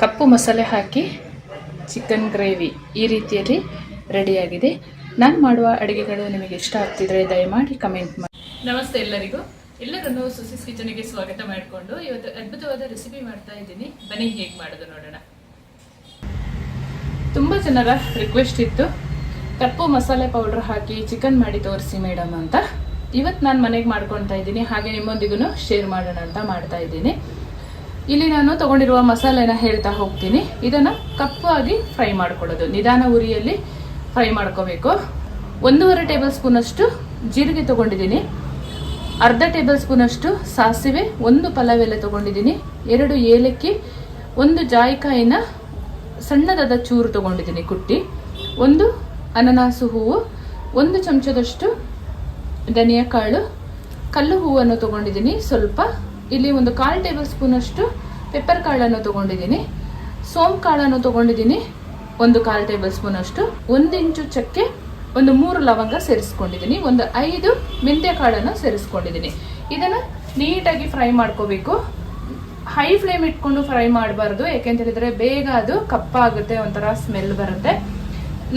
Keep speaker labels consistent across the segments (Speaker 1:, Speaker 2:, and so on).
Speaker 1: ಕಪ್ಪು ಮಸಾಲೆ ಹಾಕಿ chicken gravy ಈ ರೀತಿಯಲ್ಲಿ ರೆಡಿಯಾಗಿದೆ. ನಾನು ಮಾಡುವ ಅಡುಗೆಗಳು ನಿಮಗೆ ಇಷ್ಟ ಆಗ್ತಿದ್ರೆ ದಯಮಾಡಿ ಕಮೆಂಟ್ ಮಾಡಿ. ನಮಸ್ತೆ ಎಲ್ಲರಿಗೂ. ಎಲ್ಲರನ್ನು ಸುಸಿಸ್ ಕಿಚನಿಗೆ ಸ್ವಾಗತ ಮಾಡಿಕೊಂಡು ಇವತ್ತು ಅದ್ಭುತವಾದ ರೆಸಿಪಿ ಮಾಡ್ತಾ ಇದ್ದೀನಿ. ಬನ್ನಿ ಹೇಗೆ ಮಾಡೋದು ನೋಡೋಣ. ತುಂಬ ಜನರ ರಿಕ್ವೆಸ್ಟ್ ಇತ್ತು. ಕಪ್ಪು ಮಸಾಲೆ ಪೌಡರ್ ಹಾಕಿ ಚಿಕನ್ ಮಾಡಿ ತೋರಿಸಿ ಮೇಡಮ್ ಅಂತ. ಇವತ್ತು ನಾನು ಮನೆಗೆ ಮಾಡ್ಕೊತಾ ಇದ್ದೀನಿ. ಹಾಗೆ ನಿಮ್ಮೊಂದಿಗೂ ಶೇರ್ ಮಾಡೋಣ ಅಂತ ಮಾಡ್ತಾ ಇದ್ದೀನಿ. ಇಲ್ಲಿ ನಾನು ತಗೊಂಡಿರುವ ಮಸಾಲೆನ ಹೇಳ್ತಾ ಹೋಗ್ತೀನಿ. ಇದನ್ನು ಕಪ್ಪಾಗಿ ಫ್ರೈ ಮಾಡ್ಕೊಳ್ಳೋದು. ನಿಧಾನ ಉರಿಯಲ್ಲಿ ಫ್ರೈ ಮಾಡ್ಕೋಬೇಕು. ಒಂದೂವರೆ ಟೇಬಲ್ ಸ್ಪೂನಷ್ಟು ಜೀರಿಗೆ ತಗೊಂಡಿದ್ದೀನಿ. ಅರ್ಧ ಟೇಬಲ್ ಸ್ಪೂನಷ್ಟು ಸಾಸಿವೆ, ಒಂದು ಪಲಾವ್ ಎಲೆ ತಗೊಂಡಿದ್ದೀನಿ. ಎರಡು ಏಲಕ್ಕಿ, ಒಂದು ಜಾಯಿಕಾಯಿನ ಸಣ್ಣದಾದ ಚೂರು ತಗೊಂಡಿದ್ದೀನಿ ಕುಟ್ಟಿ. ಒಂದು ಅನನಾಸು ಹೂವು, ಒಂದು ಚಮಚದಷ್ಟು ಧನಿಯಾ ಕಾಳು. ಕಲ್ಲು ಹೂವನ್ನು ತಗೊಂಡಿದ್ದೀನಿ ಸ್ವಲ್ಪ. ಇಲ್ಲಿ ಒಂದು ಕಾಲು ಟೇಬಲ್ ಸ್ಪೂನಷ್ಟು ಪೆಪ್ಪರ್ ಕಾಳನ್ನು ತಗೊಂಡಿದ್ದೀನಿ. ಸೋಂಪು ಕಾಳನ್ನು ತೊಗೊಂಡಿದ್ದೀನಿ. ಒಂದು ಕಾಲು ಟೇಬಲ್ ಸ್ಪೂನಷ್ಟು ಒಂದು ಇಂಚು ಚಕ್ಕೆ, ಒಂದು ಮೂರು ಲವಂಗ ಸೇರಿಸ್ಕೊಂಡಿದ್ದೀನಿ. ಒಂದು ಐದು ಮೆಂತ್ಯ ಕಾಳನ್ನು ಸೇರಿಸ್ಕೊಂಡಿದ್ದೀನಿ. ಇದನ್ನು ನೀಟಾಗಿ ಫ್ರೈ ಮಾಡ್ಕೋಬೇಕು. ಹೈ ಫ್ಲೇಮ್ ಇಟ್ಕೊಂಡು ಫ್ರೈ ಮಾಡಬಾರ್ದು ಹೇಳಿದ್ರೆ ಬೇಗ ಅದು ಕಪ್ಪಾಗುತ್ತೆ, ಒಂಥರ ಸ್ಮೆಲ್ ಬರುತ್ತೆ.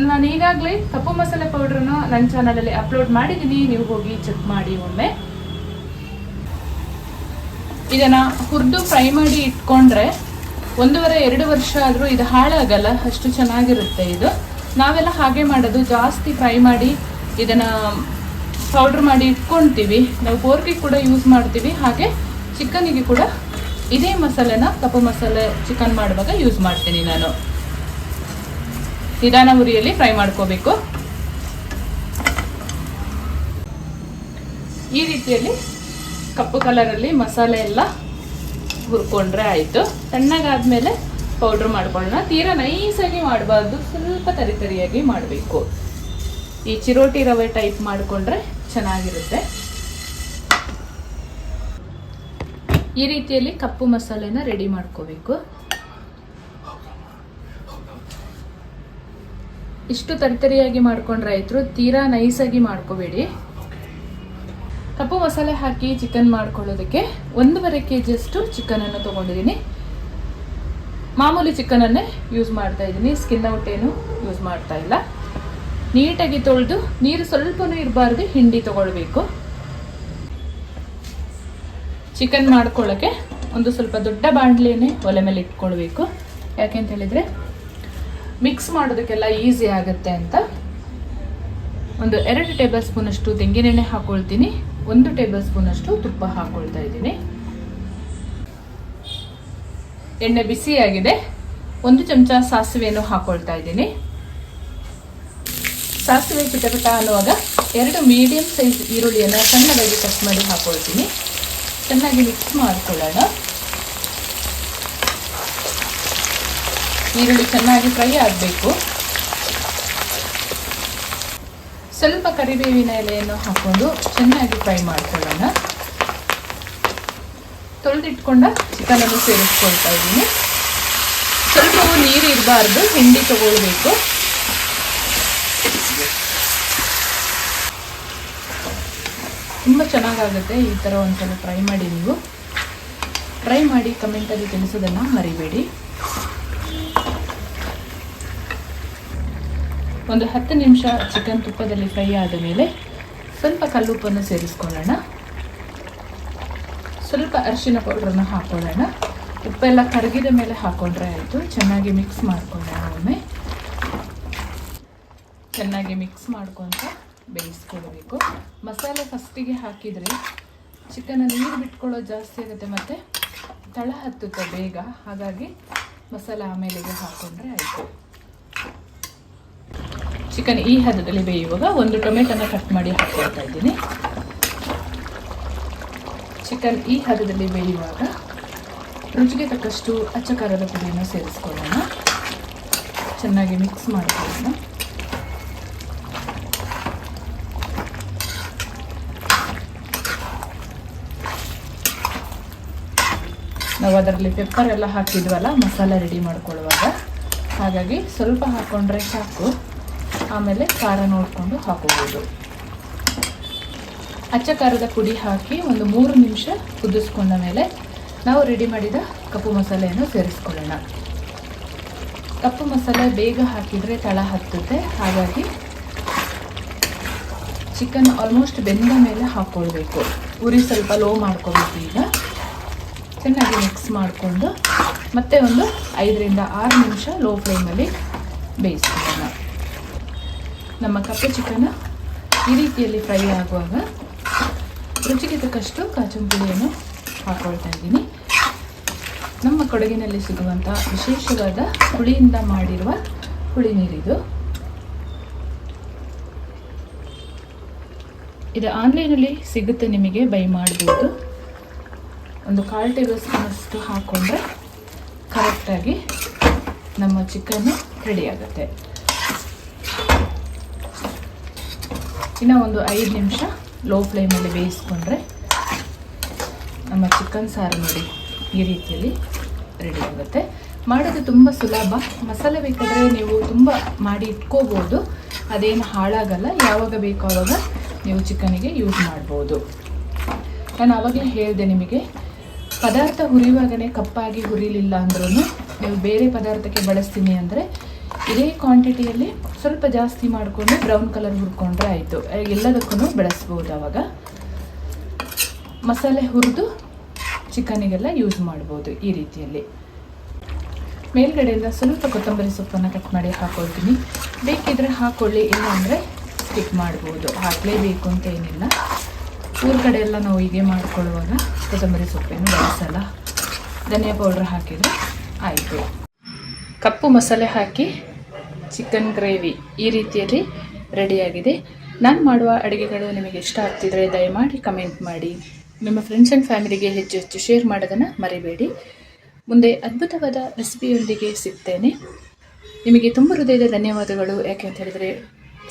Speaker 1: ನಾನು ಈಗಾಗಲೇ ಕಪ್ಪು ಮಸಾಲೆ ಪೌಡ್ರನ್ನು ನನ್ನ ಚಾನಲಲ್ಲಿ ಅಪ್ಲೋಡ್ ಮಾಡಿದ್ದೀನಿ ನೀವು ಹೋಗಿ ಚೆಕ್ ಮಾಡಿ ಒಮ್ಮೆ. ಇದನ್ನ ಹುರಿದು ಫ್ರೈ ಮಾಡಿ ಇಟ್ಕೊಂಡ್ರೆ ಒಂದೂವರೆ, ಎರಡು ವರ್ಷ ಆದರೂ ಇದು ಹಾಳಾಗಲ್ಲ, ಅಷ್ಟು ಚೆನ್ನಾಗಿರುತ್ತೆ ಇದು. ನಾವೆಲ್ಲ ಹಾಗೆ ಮಾಡೋದು, ಜಾಸ್ತಿ ಫ್ರೈ ಮಾಡಿ ಇದನ್ನು ಪೌಡ್ರ್ ಮಾಡಿ ಇಟ್ಕೊಳ್ತೀವಿ ನಾವು ಪೋರ್ಕಿಗೆ ಕೂಡ ಯೂಸ್ ಮಾಡ್ತೀವಿ. ಹಾಗೆ ಚಿಕನಿಗೆ ಕೂಡ ಇದೇ ಮಸಾಲೆನ, ಕಪ್ಪು ಮಸಾಲೆ ಚಿಕನ್ ಮಾಡುವಾಗ ಯೂಸ್ ಮಾಡ್ತೀನಿ ನಾನು. ನಿಧಾನ ಉರಿಯಲ್ಲಿ ಫ್ರೈ ಮಾಡ್ಕೋಬೇಕು. ಈ ರೀತಿಯಲ್ಲಿ ಕಪ್ಪು ಕಲರಲ್ಲಿ ಮಸಾಲೆ ಎಲ್ಲ ಹುರ್ಕೊಂಡ್ರೆ ಆಯಿತು. ತಣ್ಣಗಾದ್ಮೇಲೆ ಪೌಡ್ರ್ ಮಾಡ್ಕೊಳ್ಳೋಣ. ತೀರಾ ನೈಸಾಗಿ ಮಾಡಬಾರ್ದು. ಸ್ವಲ್ಪ ತರಿ ತರಿಯಾಗಿ ಮಾಡಬೇಕು. ಈ ಚಿರೋಟಿ ರವೆ ಟೈಪ್ ಮಾಡಿಕೊಂಡ್ರೆ ಚೆನ್ನಾಗಿರುತ್ತೆ. ಈ ರೀತಿಯಲ್ಲಿ ಕಪ್ಪು ಮಸಾಲೆನ ರೆಡಿ ಮಾಡ್ಕೋಬೇಕು. ಇಷ್ಟು ತರಿತರಿಯಾಗಿ ಮಾಡ್ಕೊಂಡ್ರೆ ಆಯ್ತು ತೀರಾ ನೈಸಾಗಿ ಮಾಡ್ಕೋಬೇಡಿ. ಕಪ್ಪು ಮಸಾಲೆ ಹಾಕಿ ಚಿಕನ್ ಮಾಡ್ಕೊಳ್ಳೋದಕ್ಕೆ ಒಂದೂವರೆ ಕೆ ಜಿಯಷ್ಟು ಚಿಕನನ್ನು ತೊಗೊಂಡಿದ್ದೀನಿ. ಮಾಮೂಲಿ ಚಿಕನನ್ನೇ ಯೂಸ್ ಮಾಡ್ತಾ ಇದ್ದೀನಿ ಸ್ಕಿನ್ ಔಟ್ ಏನು ಯೂಸ್ ಮಾಡ್ತಾ ಇಲ್ಲ. ನೀಟಾಗಿ ತೊಳೆದು ನೀರು ಸ್ವಲ್ಪನೂ ಇರಬಾರ್ದು, ಹಿಂಡಿ ತೊಗೊಳ್ಬೇಕು. ಚಿಕನ್ ಮಾಡ್ಕೊಳ್ಳೋಕ್ಕೆ ಒಂದು ಸ್ವಲ್ಪ ದೊಡ್ಡ ಬಾಂಡ್ಲಿಯನ್ನೇ ಒಲೆ ಮೇಲೆ ಇಟ್ಕೊಳ್ಬೇಕು. ಯಾಕೆಂತ ಹೇಳಿದರೆ ಮಿಕ್ಸ್ ಮಾಡೋದಕ್ಕೆಲ್ಲ ಈಸಿ ಆಗುತ್ತೆ ಅಂತ. ಒಂದು ಎರಡು ಟೇಬಲ್ ಸ್ಪೂನಷ್ಟು ತೆಂಗಿನೆಣ್ಣೆ ಹಾಕೊಳ್ತೀನಿ. ಒಂದು ಟೇಬಲ್ ಸ್ಪೂನಷ್ಟು ತುಪ್ಪ ಹಾಕೊಳ್ತಾ ಇದ್ದೀನಿ. ಎಣ್ಣೆ ಬಿಸಿಯಾಗಿದೆ. ಒಂದು ಚಮಚ ಸಾಸಿವೆಯನ್ನು ಹಾಕೊಳ್ತಾ ಇದ್ದೀನಿ. ಸಾಸಿವೆ ಚಿಟಪಟ ಅನ್ನುವಾಗ ಎರಡು ಮೀಡಿಯಂ ಸೈಜ್ ಈರುಳ್ಳಿಯನ್ನು ಸಣ್ಣದಾಗಿ ಕಟ್ ಮಾಡಿ ಹಾಕೊಳ್ತೀನಿ. ಚೆನ್ನಾಗಿ ಮಿಕ್ಸ್ ಮಾಡ್ಕೊಳ್ಳೋಣ. ಈರುಳ್ಳಿ ಚೆನ್ನಾಗಿ ಫ್ರೈ ಆಗಬೇಕು. ಸ್ವಲ್ಪ ಕರಿಬೇವಿನ ಎಲೆಯನ್ನು ಹಾಕೊಂಡು ಚೆನ್ನಾಗಿ ಫ್ರೈ ಮಾಡ್ಕೊಳ್ಳೋಣ. ತೊಳೆದಿಟ್ಕೊಂಡ ಚಿಕನನ್ನು ಸೇರಿಸ್ಕೊಳ್ತಾ ಇದ್ದೀನಿ. ಸ್ವಲ್ಪ ನೀರು ಇರಬಾರ್ದು, ಹಿಂಡಿ ತಗೊಳ್ಬೇಕು. ತುಂಬ ಚೆನ್ನಾಗಾಗುತ್ತೆ ಈ ಥರ ಒಂದ್ಸಲ ಟ್ರೈ ಮಾಡಿ ನೀವು. ಟ್ರೈ ಮಾಡಿ ಕಮೆಂಟಲ್ಲಿ ತಿಳಿಸೋದನ್ನು ಮರಿಬೇಡಿ. ಒಂದು ಹತ್ತು ನಿಮಿಷ ಚಿಕನ್ ತುಪ್ಪದಲ್ಲಿ ಫ್ರೈ ಆದ ಮೇಲೆ ಸ್ವಲ್ಪ ಕಲ್ಲುಪ್ಪನ್ನು ಸೇರಿಸ್ಕೊಳ್ಳೋಣ. ಸ್ವಲ್ಪ ಅರಿಶಿನ ಪೌಡ್ರನ್ನು ಹಾಕೊಳ್ಳೋಣ. ಉಪ್ಪೆಲ್ಲ ಕರಗಿದ ಮೇಲೆ ಹಾಕೊಂಡ್ರೆ ಆಯಿತು. ಚೆನ್ನಾಗಿ ಮಿಕ್ಸ್ ಮಾಡ್ಕೊಳ್ಳೋಣ ಒಮ್ಮೆ. ಚೆನ್ನಾಗಿ ಮಿಕ್ಸ್ ಮಾಡ್ಕೊತ ಬೇಯಿಸ್ಕೊಳ್ಬೇಕು. ಮಸಾಲೆ ಫಸ್ಟಿಗೆ ಹಾಕಿದರೆ ಚಿಕನ್ ನೀರು ಬಿಟ್ಕೊಳ್ಳೋದು ಜಾಸ್ತಿ ಆಗುತ್ತೆ ಮತ್ತು ತಳ ಹತ್ತುತ್ತೆ ಬೇಗ. ಹಾಗಾಗಿ ಮಸಾಲೆ ಆಮೇಲೆಗೆ ಹಾಕೊಂಡ್ರೆ ಆಯಿತು. ಚಿಕನ್ ಈ ಹದದಲ್ಲಿ ಬೇಯುವಾಗ ಒಂದು ಟೊಮೆಟೊನ ಕಟ್ ಮಾಡಿ ಹಾಕ್ಕೊಳ್ತಾ ಇದ್ದೀನಿ. ಚಿಕನ್ ಈ ಹದದಲ್ಲಿ ಬೇಯುವಾಗ ರುಚಿಗೆ ತಕ್ಕಷ್ಟು ಅಚ್ಚ ಖಾರದ ಪುಡಿಯನ್ನು ಸೇರಿಸ್ಕೊಳ್ಳೋಣ. ಚೆನ್ನಾಗಿ ಮಿಕ್ಸ್ ಮಾಡ್ಕೊಳ್ಳೋಣ. ನಾವು ಅದರಲ್ಲಿ ಪೆಪ್ಪರ್ ಎಲ್ಲ ಹಾಕಿದ್ವಲ್ಲ, ಮಸಾಲೆ ರೆಡಿ ಮಾಡ್ಕೊಳ್ಳುವಾಗ. ಹಾಗಾಗಿ ಸ್ವಲ್ಪ ಹಾಕ್ಕೊಂಡ್ರೆ ಸಾಕು. ಆಮೇಲೆ ಖಾರ ನೋಡಿಕೊಂಡು ಹಾಕೋಬೋದು. ಅಚ್ಚ ಖಾರದ ಪುಡಿ ಹಾಕಿ ಒಂದು ಮೂರು ನಿಮಿಷ ಕುದಿಸ್ಕೊಂಡ ಮೇಲೆ ನಾವು ರೆಡಿ ಮಾಡಿದ ಕಪ್ಪು ಮಸಾಲೆಯನ್ನು ಸೇರಿಸ್ಕೊಳ್ಳೋಣ. ಕಪ್ಪು ಮಸಾಲೆ ಬೇಗ ಹಾಕಿದರೆ ತಳ ಹತ್ತುತ್ತೆ. ಹಾಗಾಗಿ ಚಿಕನ್ ಆಲ್ಮೋಸ್ಟ್ ಬೆಂದ ಮೇಲೆ ಹಾಕ್ಕೊಳ್ಬೇಕು ಉರಿ ಸ್ವಲ್ಪ ಲೋ ಮಾಡ್ಕೋಬೇಕು ಈಗ. ಚೆನ್ನಾಗಿ ಮಿಕ್ಸ್ ಮಾಡಿಕೊಂಡು ಮತ್ತೆ ಒಂದು ಐದರಿಂದ ಆರು ನಿಮಿಷ ಲೋ ಫ್ಲೇಮಲ್ಲಿ ಬೇಯಿಸ್ಕೊಳ್ಳೋಣ. ನಮ್ಮ ಕಪ್ಪೆ ಚಿಕನ್ ಈ ರೀತಿಯಲ್ಲಿ ಫ್ರೈ ಆಗುವಾಗ ರುಚಿಗೆ ತಕ್ಕಷ್ಟು ಕಾಚುಂ ಪುಳಿಯನ್ನು ಹಾಕ್ಕೊಳ್ತಾ ಇದ್ದೀನಿ. ನಮ್ಮ ಕೊಡಗಿನಲ್ಲಿ ಸಿಗುವಂಥ ವಿಶೇಷವಾದ ಹುಳಿಯಿಂದ ಮಾಡಿರುವ ಹುಳಿ ನೀರಿದು. ಇದು ಆನ್ಲೈನಲ್ಲಿ ಸಿಗುತ್ತೆ ನಿಮಗೆ ಬೈ ಮಾಡಬಹುದು ಒಂದು ಕಾಲು ಟೇಬಲ್ ಸ್ಪೂನಷ್ಟು ಹಾಕ್ಕೊಂಡ್ರೆ ಕರೆಕ್ಟಾಗಿ ನಮ್ಮ ಚಿಕನ್ನು ರೆಡಿ ಆಗುತ್ತೆ. ಇನ್ನು ಒಂದು ಐದು ನಿಮಿಷ ಲೋ ಫ್ಲೇಮಲ್ಲಿ ಬೇಯಿಸ್ಕೊಂಡ್ರೆ ನಮ್ಮ ಚಿಕನ್ ಸಾರು ನೋಡಿ ಈ ರೀತಿಯಲ್ಲಿ ರೆಡಿ ಆಗುತ್ತೆ. ಮಾಡೋದು ತುಂಬ ಸುಲಭ. ಮಸಾಲೆ ಬೇಕಾದರೆ ನೀವು ತುಂಬ ಮಾಡಿ ಇಟ್ಕೋಬೋದು. ಅದೇನು ಹಾಳಾಗಲ್ಲ. ಯಾವಾಗ ಬೇಕೋ ಆವಾಗ ನೀವು ಚಿಕನಿಗೆ ಯೂಸ್ ಮಾಡ್ಬೋದು. ನಾನು ಆವಾಗಲೇ ಹೇಳಿದೆ ನಿಮಗೆ, ಪದಾರ್ಥ ಹುರಿಯುವಾಗಲೇ ಕಪ್ಪಾಗಿ ಹುರಿಲಿಲ್ಲ ಅಂದ್ರೂ ನೀವು ಬೇರೆ ಪದಾರ್ಥಕ್ಕೆ ಬಳಸ್ತೀನಿ ಅಂದರೆ ಇದೇ ಕ್ವಾಂಟಿಟಿಯಲ್ಲಿ ಸ್ವಲ್ಪ ಜಾಸ್ತಿ ಮಾಡಿಕೊಂಡು ಬ್ರೌನ್ ಕಲರ್ ಹುರ್ಕೊಂಡ್ರೆ ಆಯಿತು. ಎಲ್ಲದಕ್ಕೂ ಬೆಳೆಸ್ಬೋದು ಆವಾಗ ಮಸಾಲೆ ಹುರಿದು ಚಿಕನಿಗೆಲ್ಲ ಯೂಸ್ ಮಾಡ್ಬೋದು ಈ ರೀತಿಯಲ್ಲಿ. ಮೇಲ್ಗಡೆಯಿಂದ ಸ್ವಲ್ಪ ಕೊತ್ತಂಬರಿ ಸೊಪ್ಪನ್ನು ಕಟ್ ಮಾಡಿ ಹಾಕೊಳ್ತೀನಿ. ಬೇಕಿದ್ರೆ ಹಾಕೊಳ್ಳಿ ಇಲ್ಲ ಅಂದರೆ ಸ್ಕಿಪ್ ಮಾಡ್ಬೋದು. ಹಾಕಲೇಬೇಕು ಅಂತ ಏನಿಲ್ಲ. ಊರ ಕಡೆ ಎಲ್ಲ ನಾವು ಹೀಗೆ ಮಾಡ್ಕೊಳ್ಳುವಾಗ ಕೊತ್ತಂಬರಿ ಸೊಪ್ಪೇನು ಬಳಸಲ್ಲ. ಧನಿಯಾ ಪೌಡ್ರ್ ಹಾಕಿದರೆ ಆಯಿತು. ಕಪ್ಪು ಮಸಾಲೆ ಹಾಕಿ ಚಿಕನ್ ಗ್ರೇವಿ ಈ ರೀತಿಯಲ್ಲಿ ರೆಡಿಯಾಗಿದೆ. ನಾನು ಮಾಡುವ ಅಡುಗೆಗಳು ನಿಮಗೆ ಇಷ್ಟ ಆಗ್ತಿದ್ರೆ ದಯಮಾಡಿ ಕಮೆಂಟ್ ಮಾಡಿ. ನಿಮ್ಮ ಫ್ರೆಂಡ್ಸ್ ಆ್ಯಂಡ್ ಫ್ಯಾಮಿಲಿಗೆ ಹೆಚ್ಚು ಹೆಚ್ಚು ಶೇರ್ ಮಾಡೋದನ್ನು ಮರಿಬೇಡಿ. ಮುಂದೆ ಅದ್ಭುತವಾದ ರೆಸಿಪಿಯೊಂದಿಗೆ ಸಿಗ್ತೇನೆ. ನಿಮಗೆ ತುಂಬ ಹೃದಯದ ಧನ್ಯವಾದಗಳು. ಯಾಕೆ ಅಂತ ಹೇಳಿದರೆ,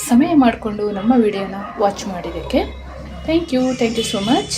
Speaker 1: ಸಮಯ ಮಾಡಿಕೊಂಡು ನಮ್ಮ ವಿಡಿಯೋನ ವಾಚ್ ಮಾಡಿದ್ದಕ್ಕೆ. Thank you thank you so much